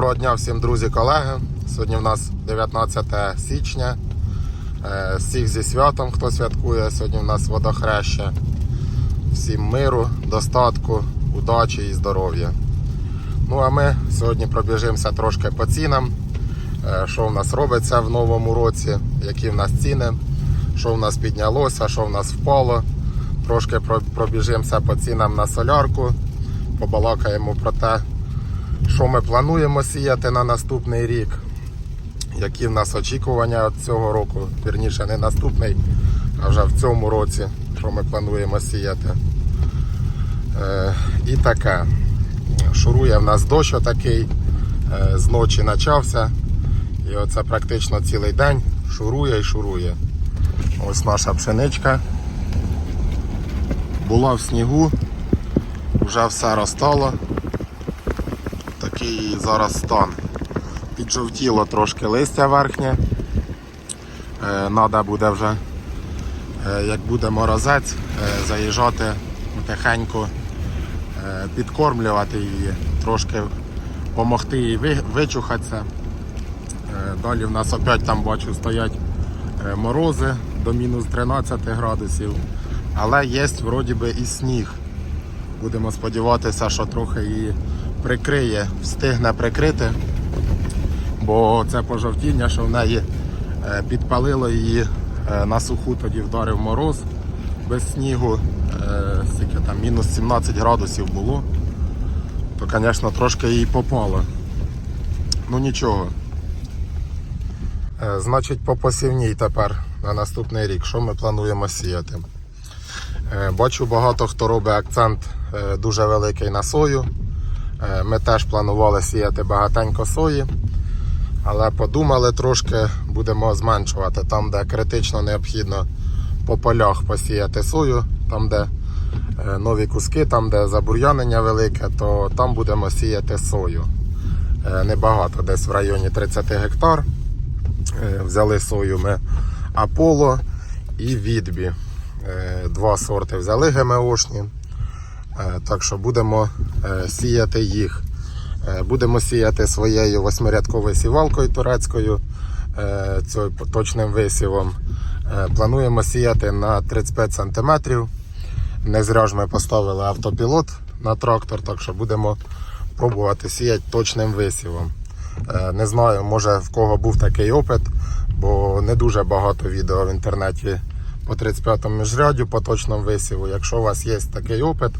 Доброго дня всім друзі, колеги. Сьогодні в нас 19 січня. Е, Всіх зі святом, хто святкує. Сьогодні в нас водохреща. Всім миру, достатку, удачі і здоров'я. Ну а ми сьогодні пробіжимося трошки по цінам. Е, Що в нас робиться в новому році, які в нас ціни, що в нас піднялося, що в нас впало. Трошки пробіжимося по цінам на солярку, побалакаємо про те, що ми плануємо сіяти на наступний рік, які в нас очікування цього року, вірніше не наступний, а вже в цьому році, що ми плануємо сіяти. Е, і таке. Шурує в нас дощ отакий, е, з ночі почався. І оце практично цілий день шурує і шурує. Ось наша пшеничка. Була в снігу, вже все розтало такий зараз стан. Піджовтіло трошки листя верхнє. Треба буде вже, е, як буде морозець, е, заїжджати тихенько, е, підкормлювати її, трошки допомогти їй вичухатися. Е, Далі в нас опять там бачу стоять е, морози до мінус 13 градусів. Але є вроді би і сніг. Будемо сподіватися, що трохи її прикриє, встигне прикрити, бо це пожовтіння, що в неї е, підпалило її е, на суху, тоді вдарив мороз без снігу, е, там мінус 17 градусів було, то, звісно, трошки їй попало. Ну нічого. Значить, по посівній тепер на наступний рік, що ми плануємо сіяти? Бачу, багато хто робить акцент дуже великий на сою. Е, Ми теж планували сіяти багатенько сої, але подумали трошки, будемо зменшувати там, де критично необхідно по полях посіяти сою, там, де е, нові куски, там, де забур'янення велике, то там будемо сіяти сою. Е, Небагато, десь в районі 30 гектар. Взяли сою ми Аполло і Відбі. Два сорти взяли ГМОшні. Е, Так що будемо е, сіяти їх. Е, Будемо сіяти своєю восьмирядковою сівалкою турецькою, точним висівом. Плануємо сіяти на 35 см. Не зря ж ми поставили автопілот на трактор, так що будемо пробувати сіяти точним висівом. Не знаю, може в кого був такий опит, бо не дуже багато відео в інтернеті по 35-му міжряду по точному висіву. Якщо у вас є такий опит,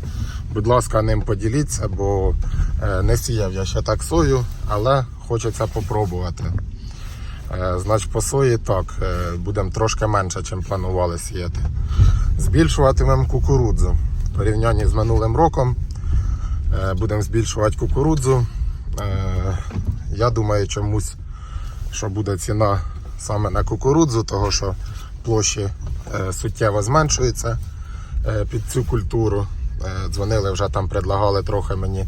будь ласка, ним поділіться, бо е, не сіяв я ще так сою, але хочеться попробувати. Е, Значить, по сої так, е, будемо трошки менше, ніж планували сіяти. Збільшуватимемо кукурудзу. В порівнянні з минулим роком будемо збільшувати кукурудзу. Я думаю, чомусь, що буде ціна саме на кукурудзу, того що площі е, суттєво зменшуються е, під цю культуру. Е, Дзвонили вже там, предлагали трохи мені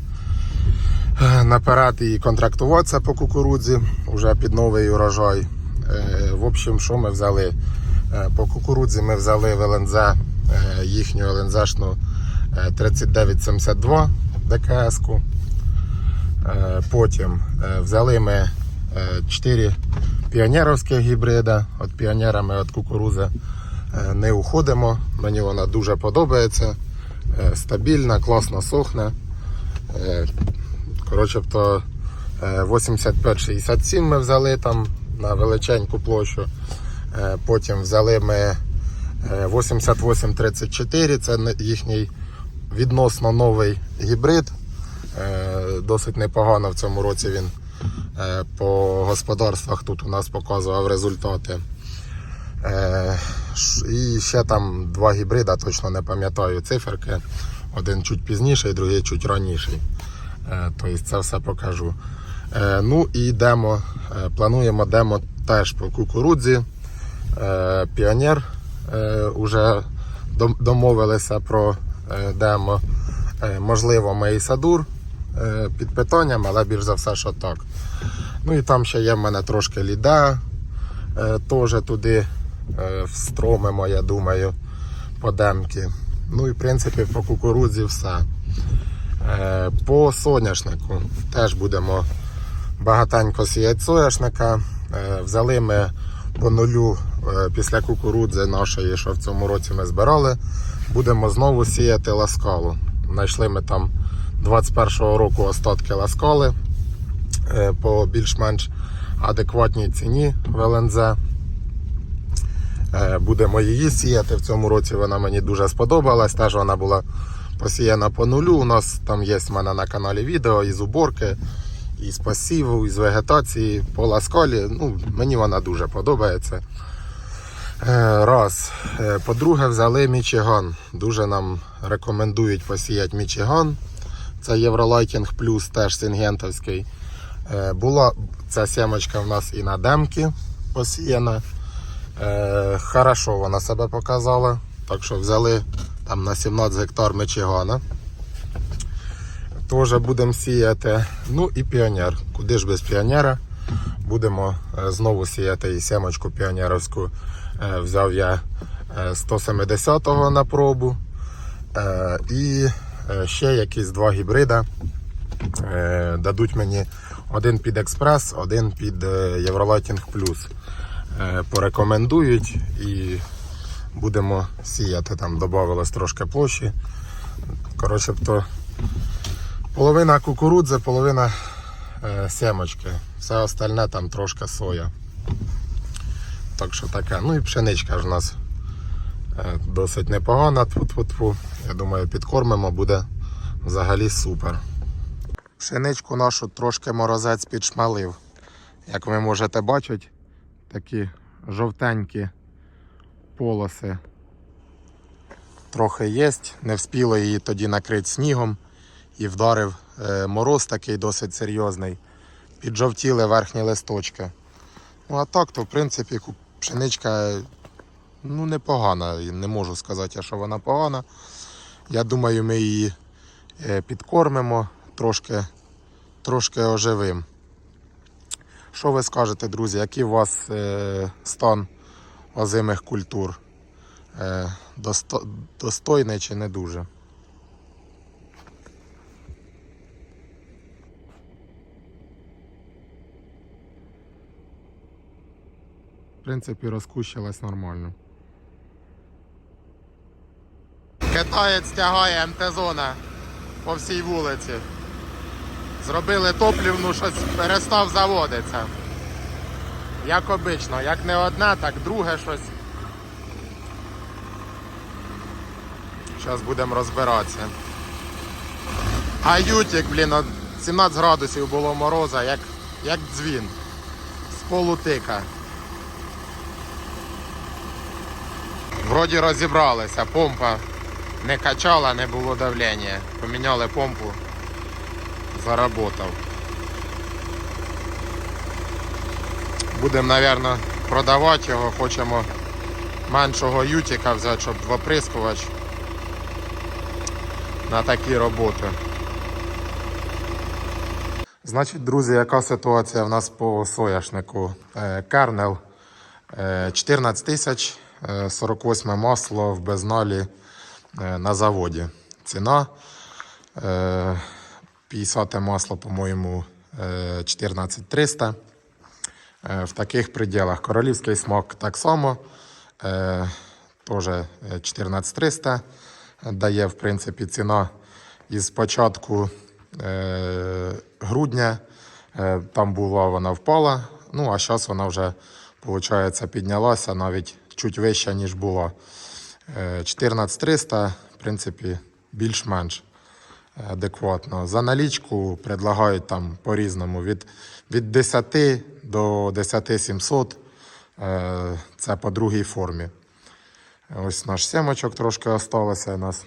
наперед і контрактуватися по кукурудзі вже під новий урожай. В общем, що ми взяли? По кукурудзі ми взяли в ЛНЗ їхню ЛНЗшну е, 3972 ДКС-ку. Потім взяли ми 4 піонерівських гібрида. От піонерами від кукурузи е, не уходимо. Мені вона дуже подобається. Е, Стабільна, класно сохне. Е, Коротше, то 85-67 ми взяли там на величеньку площу. Потім взяли ми е, 88-34, це їхній відносно новий гібрид. Досить непогано в цьому році він по господарствах тут у нас показував результати. Е, І ще там два гібрида, точно не пам'ятаю циферки. Один чуть пізніший, другий чуть раніший. Е, Тобто це все покажу. Е, Ну і демо. Е, Плануємо демо теж по кукурудзі. Е, Піонер е, уже домовилися про е, демо. Е, Можливо, Мейсадур е, під питанням, але більш за все, що так. Ну і там ще є в мене трошки ліда, е, теж туди е, встромимо, я думаю, по демки. Ну і в принципі по кукурудзі все. Е, По соняшнику теж будемо багатенько сіять соняшника. Е, Взяли ми по нулю е, після кукурудзи нашої, що в цьому році ми збирали. Будемо знову сіяти ласкалу. Знайшли ми там 21-го року остатки ласкали по більш-менш адекватній ціні в ЛНЗ. Е, Будемо її сіяти. В цьому році вона мені дуже сподобалась. Теж вона була посіяна по нулю. У нас там є в мене на каналі відео із уборки, із посіву, із вегетації по ласкалі. Ну, мені вона дуже подобається. Е, Раз. Е, По-друге, взяли Мічиган. Дуже нам рекомендують посіяти Мічиган. Це Євролайтінг плюс теж сингентовський. Е, Була ця сімочка в нас і на демки посіяна. Е, Хорошо вона себе показала. Так що взяли там на 17 гектар Мичигана. Теж будемо сіяти. Ну і піонер. Куди ж без піонера? Будемо е, знову сіяти і сімочку піонерівську. Взяв я е, 170-го на пробу. І ще якісь два гібрида. Дадуть мені один під експрес, один під е, Євролайтінг Плюс. Е, Порекомендують і будемо сіяти. Там додавалось трошки площі. Коротше, то половина кукурудзи, половина е, семочки. Все остальне там трошки соя. Так що таке. Ну і пшеничка ж у нас досить непогана. Тфу-тфу-тфу. Я думаю, підкормимо, буде взагалі супер. Пшеничку нашу трошки морозець підшмалив. Як ви можете бачити, такі жовтенькі полоси трохи є. Не вспіло її тоді накрити снігом і вдарив е, мороз такий досить серйозний. Піджовтіли верхні листочки. Ну а так, то в принципі пшеничка ну, непогана. Не можу сказати, що вона погана. Я думаю, ми її е, підкормимо, трошки, трошки оживим. Що ви скажете, друзі, який у вас е, стан озимих культур? Е, досто, достойний чи не дуже? В принципі, розкущилась нормально. Китаєць тягає МТ-зона по всій вулиці. Зробили топлівну, щось перестав заводитися. Як обично, як не одне, так друге щось. Зараз будемо розбиратися. А ютік, блін, 17 градусів було мороза, як, як дзвін. З полутика. Вроді розібралися, помпа не качала, не було давлення. Поміняли помпу, заработав. Будемо, мабуть, продавати його, хочемо меншого ютика взяти, щоб оприскувач на такі роботи. Значить, друзі, яка ситуація в нас по сояшнику? Е, Кернел е, 14 тисяч, е, 48 масло в безналі е, на заводі. Ціна е, 50 масло, по-моєму, е, 14 300. Е, В таких пределах. Королівський смак так само. Е, Теж 14 300 дає, в принципі, ціна із початку е, грудня. Е, там була вона впала. Ну, а зараз вона вже, виходить, піднялася навіть чуть вища, ніж була. Е, 14 300, в принципі, більш-менш адекватно. За налічку предлагають там по-різному від, від 10 до 10 700. Е, Це по другій формі. Ось наш сімочок трошки осталося у нас.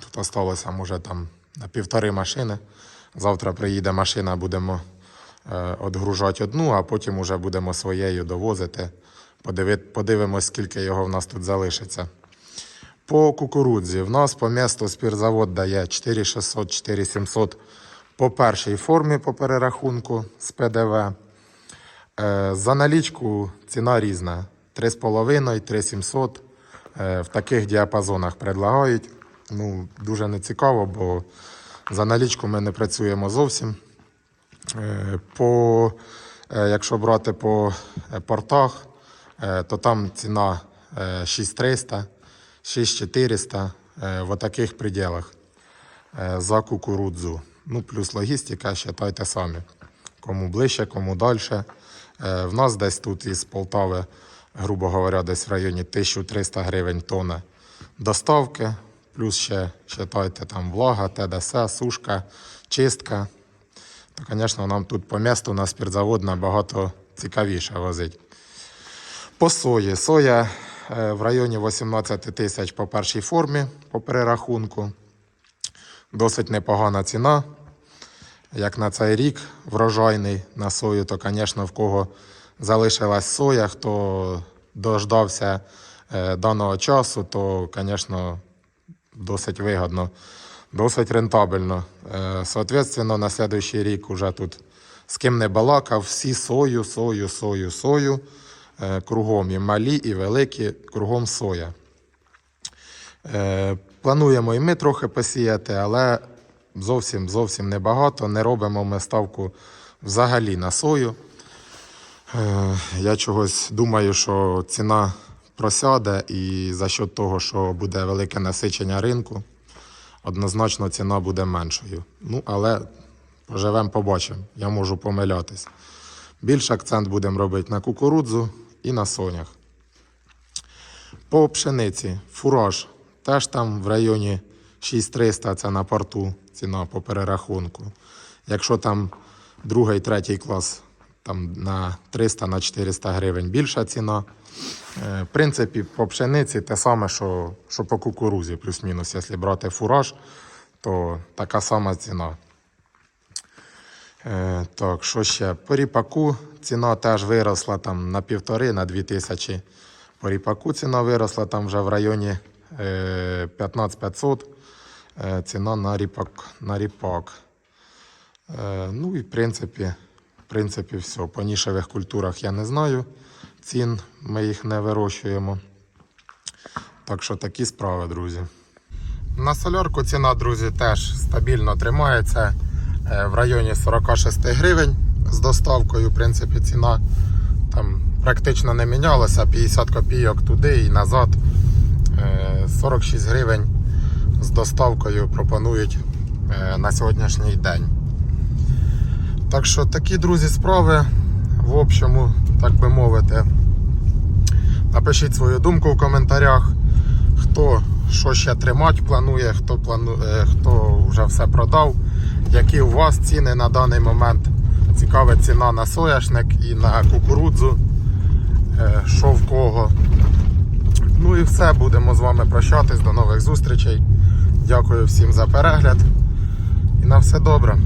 Тут осталося, може, там на півтори машини. Завтра приїде машина, будемо е, відгружати одну, а потім вже будемо своєю довозити. Подиви, подивимось, скільки його в нас тут залишиться. По кукурудзі в нас по місту спірзавод дає 4600, 4700 по першій формі по перерахунку з ПДВ. Е, За налічку ціна різна. 3,5, 3700. Е, В таких діапазонах предлагають. Ну, дуже не цікаво, бо за налічку ми не працюємо зовсім. Е, По, е, якщо брати по е, портах, то там ціна е, 6300, 6400 е, в таких пределах е, за кукурудзу. Ну, плюс логістика, вважайте самі. Кому ближче, кому далі. В нас десь тут із Полтави, грубо говоря, десь в районі 1300 гривень тонна доставки. Плюс ще, вважайте, там влага, ТДС, сушка, чистка. То, звісно, нам тут по місту на спиртзавод набагато цікавіше возить. По сої. Соя е, в районі 18 тисяч по першій формі по перерахунку. Досить непогана ціна. Як на цей рік врожайний на сою, то, звісно, в кого залишилась соя, хто дождався е, даного часу, то, звісно, досить вигодно, досить рентабельно. Е, Соответственно, на следующий рік уже тут з ким не балакав, всі сою, сою, сою, сою. Е, Кругом і малі, і великі, кругом соя. Е, Плануємо і ми трохи посіяти, але зовсім зовсім небагато. Не робимо ми ставку взагалі на сою. Е, Я чогось думаю, що ціна просяде, і за счет того, що буде велике насичення ринку, однозначно ціна буде меншою. Ну, але поживемо, побачимо. Я можу помилятись. Більше акцент будемо робити на кукурудзу і на сонях. По пшениці фураж теж там в районі 6300 це на порту ціна по перерахунку. Якщо там другий, третій клас там на 300 на 400 гривень більша ціна. Е, В принципі, по пшениці те саме, що, що по кукурузі, плюс-мінус. Якщо брати фураж, то така сама ціна. Е, так, що ще? По ріпаку ціна теж виросла там на півтори, на дві тисячі. По ріпаку ціна виросла там вже в районі е, 15500. Е, ціна на ріпак. На ріпак. Е, ну і в принципі, в принципі, все. По нішевих культурах я не знаю цін, ми їх не вирощуємо. Так що такі справи, друзі. На солярку ціна, друзі, теж стабільно тримається е, в районі 46 гривень з доставкою. В принципі, ціна там практично не мінялася. 50 копійок туди і назад. Е, 46 гривень з доставкою пропонують е, на сьогоднішній день. Так що такі, друзі, справи. В общому, так би мовити. Напишіть свою думку в коментарях. Хто що ще тримати планує, хто плану... е, хто вже все продав, які у вас ціни на даний момент. Цікава ціна на сояшник і на кукурудзу, е, що в кого. Ну і все, будемо з вами прощатись. До нових зустрічей. Дякую всім за перегляд. І на все добре.